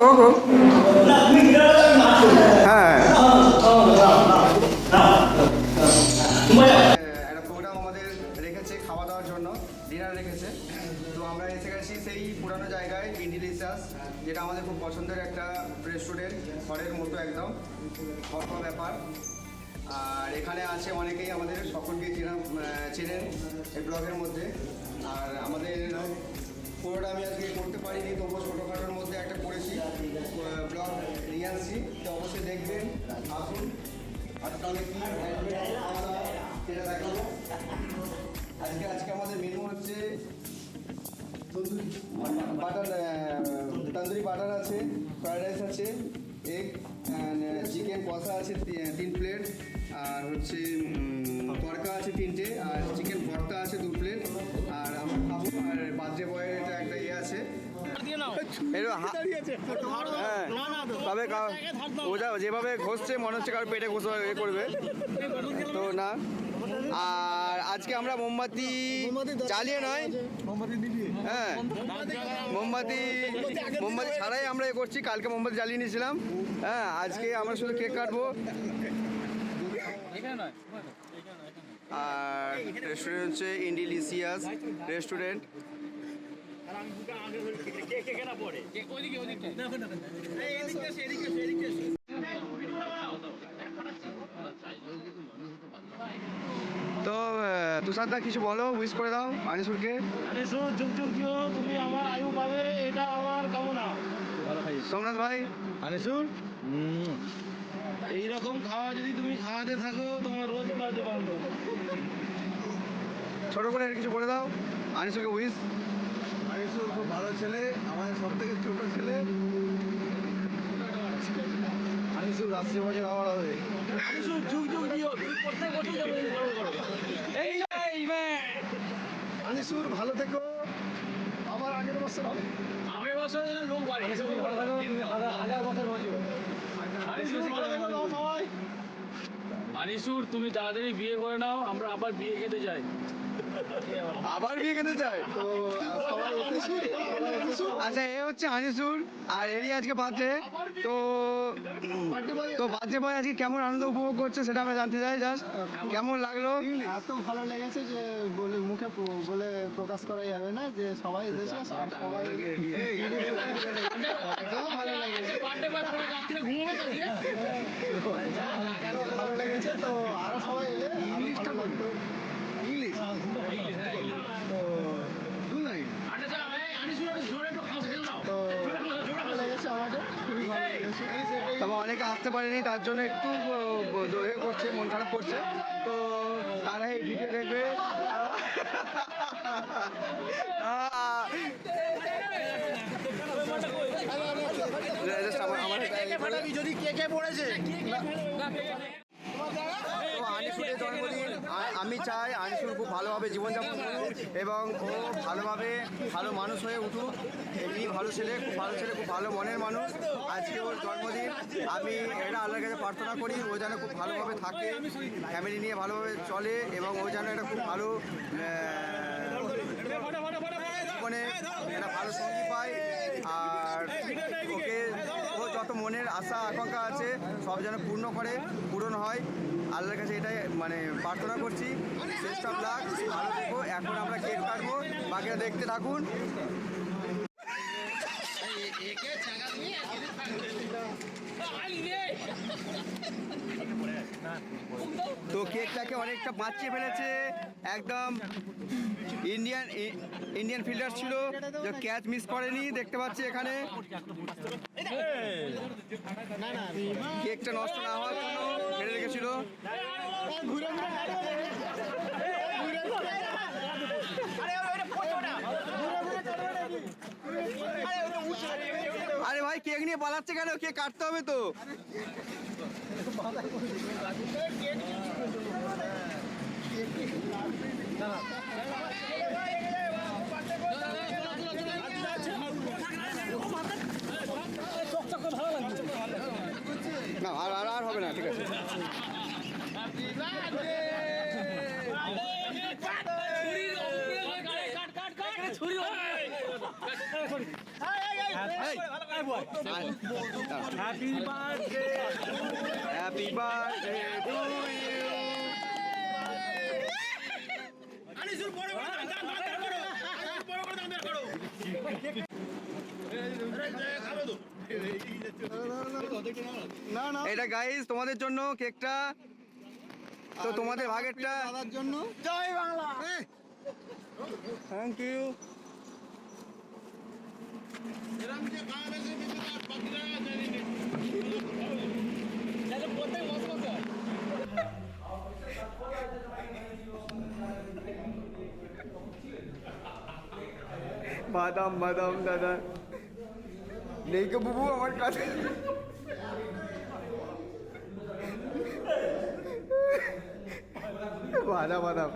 ওগো হ্যাঁ। একটা প্রোগ্রাম আমাদের রেখেছে খাওয়া দাওয়ার জন্য ডিনার রেখেছে। তো আমরা এসে গেছি সেই পুরানো জায়গায় ইন্ডিলিশাস যেটা আমাদের খুব পছন্দের একটা রেস্টুরেন্ট ঘরের মতো একদম। ঘরোয়া ব্যাপার। আর এখানে আছে অনেকেই আমাদের সকলকে চেনা আহ, চেনেন এই ব্লগের মধ্যে। আর আমাদের পুরোটা আমি আজকে করতে পারিনি তবুও ছোটোখাটোর মধ্যে একটা করেছি। আজকে আজকে আমাদের হচ্ছে বাটার তন্দুরি বাটার আছে ফ্রাইড রাইস আছে এগ চিকেন কষা আছে তিন প্লেট আর হচ্ছে তড়কা আছে তিনটে আর চিকেন ভর্তা আছে দু প্লেট আর আমরা খাব, আর বার্থডে বয়ের এটা একটা ইয়ে আছে। এরো হ্যাঁ। তবে কা- ও যা- যেভাবে ঘষছে মনে হচ্ছে কারও পেটে ঘষে এ করবে। তো না। আর আজকে আমরা মোমবাতি জ্বালিয়ে নয়। হ্যাঁ। মোমবাতি মোমবাতি ছাড়াই আমরা এ করছি কালকে মোমবাতি জ্বালিয়ে নিয়েছিলাম। হ্যাঁ আজকে আমরা শুধু কেক কাটবো। আর রেস্টুরেন্ট হচ্ছে ইন্ডিলিসিয়াস রেস্টুরেন্ট তো আহ, তুষারদা কিছু বলো উইশ করে দাও আনিসুরকে শোনো যুগ যুগ তুমি আমার আয়ু পাবে এটা আমার কামনা। সোমনাথ ভাই। আনিসুর এইরকম খাওয়া যদি তুমি খাওয়াতে থাকো তোমার রোজ বাড়তে পারব ছোট করে কিছু বলে দাও আনিসুরকে উইশ খুব ভালো ছেলে আমাদের সব থেকে ছোট ছেলে। রাত্রি বছর আমার হবে ভালো থেকো। আবার আগের বছর হবে। লোক হাজার আনিসুর তুমি তাড়াতাড়ি বিয়ে করে নাও আমরা আবার বিয়ে খেতে যাই। আবার বিয়ে খেতে চায়? তো আচ্ছা এ হচ্ছে আনিসুর আর এরই আজকে বার্থডে। তো তো বার্থডে বয় আজকে কেমন আনন্দ উপভোগ করছে সেটা আমরা জানতে চাই জাস্ট কেমন লাগল? এত ভালো লেগেছে যে বলে মুখে বলে প্রকাশ করা যাবে না যে সবাই এসেছে সবাই ভালো লেগেছে। ভালো লেগেছে তো আরও সবাই এলে তবে অনেকে আসতে পারেনি, তার জন্য একটু ব- করছে, মন খারাপ করছে। তো তারা এই ভিডিও দেখবে। তো আনিসুরের জন্মদিন আ- আমি চাই ভালোভাবে জীবনযাপন করুক এবং ও ভালোভাবে ভালো মানুষ হয়ে উঠুক। এমনি ভালো ছেলে, খুব ভালো ছেলে, খুব ভালো মনের মানুষ। আজকে ওর জন্মদিন। আমি এটা আল্লাহর কাছে প্রার্থনা করি, ও যেন খুব ভালোভাবে থাকে ফ্যামিলি নিয়ে ভালোভাবে চলে এবং ও যেন একটা খুব ভালো জীবনে একটা ভালো সঙ্গী পায়। আর ওকে যত মনের আশা, আকাঙ্ক্ষা আছে, সব যেন পূর্ণ করে, পূরণ হয়। আল্লাহর কাছে এটাই মানে প্রার্থনা করছি। শ্রেষ্ঠ লাখ ভালো থেকো। এখন আমরা কেক কাটবো। বাকিরা দেখতে থাকুন। তো কেকটাকে অনেকটা বাঁচিয়ে ফেলেছে। একদম ইন্ডিয়ান ইন্ডিয়ান ফিল্ডার ছিল। ক্যাচ মিস করেনি, দেখতে পাচ্ছি এখানে। কেকটা নষ্ট না হওয়ার জন্য ফেলে রেখেছিল আরে ভাই কেক নিয়ে পালাচ্ছে কেন কেক কাটতে হবে তো না আর আর আর হবে না ঠিক আছে ছুরি happy birthday happy birthday to you না না এটা গাইস তোমাদের জন্য কেকটা। তো তোমাদের ভাগেরটা দাদার জন্য। জয় বাংলা থ্যাংক ইউ বাদাম বাদাম দাদা নেই গো বুবু আমার কাছে বাদাম বাদাম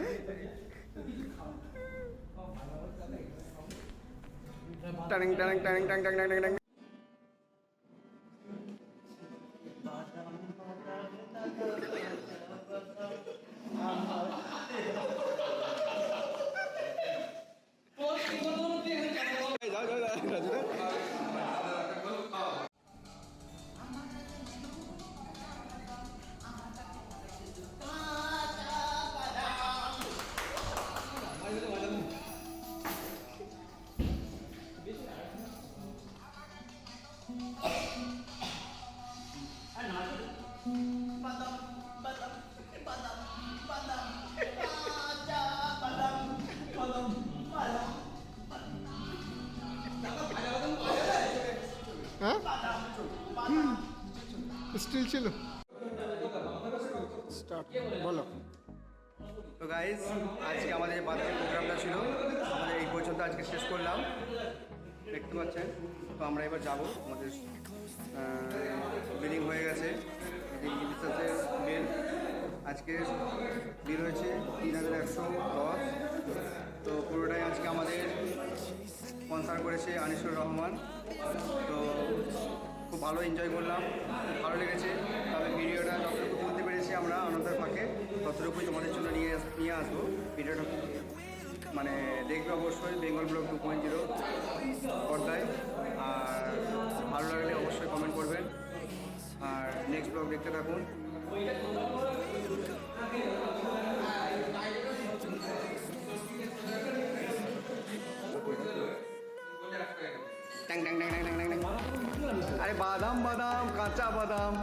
tang tang tang tang tang tang tang হ্যাঁ? স্টিল ছিল। স্টার্ট বলো। তো গাইজ আজকে আমাদের যে বার্থডে প্রোগ্রামটা ছিল। আমাদের এই পর্যন্ত আজকে শেষ করলাম। দেখতে পাচ্ছেন? তো আমরা এবার যাব। আমাদের বিলিং হয়ে গেছে। বিল আজকে বিল হয়েছে তিন হাজার একশো দশ। তো পুরোটাই আজকে আমাদের স্পন্সার করেছে আনিসুর রহমান। তো খুব ভালো এনজয় করলাম। ভালো লেগেছে। তবে ভিডিওটা যতটুকু বলতে পেরেছি আমরা আনন্দের ফাঁকে, ততটুকুই তোমাদের জন্য নিয়ে নিয়ে আসব। ভিডিওটা মানে দেখবে অবশ্যই Bengal blog two point zero পর্দায়। আর ভালো লাগলে অবশ্যই কমেন্ট করবেন। আর নেক্সট ব্লগ দেখতে থাকুন। डंग डंग डंग डंग डंग डंग अरे बादाम बादाम कांचा बादाम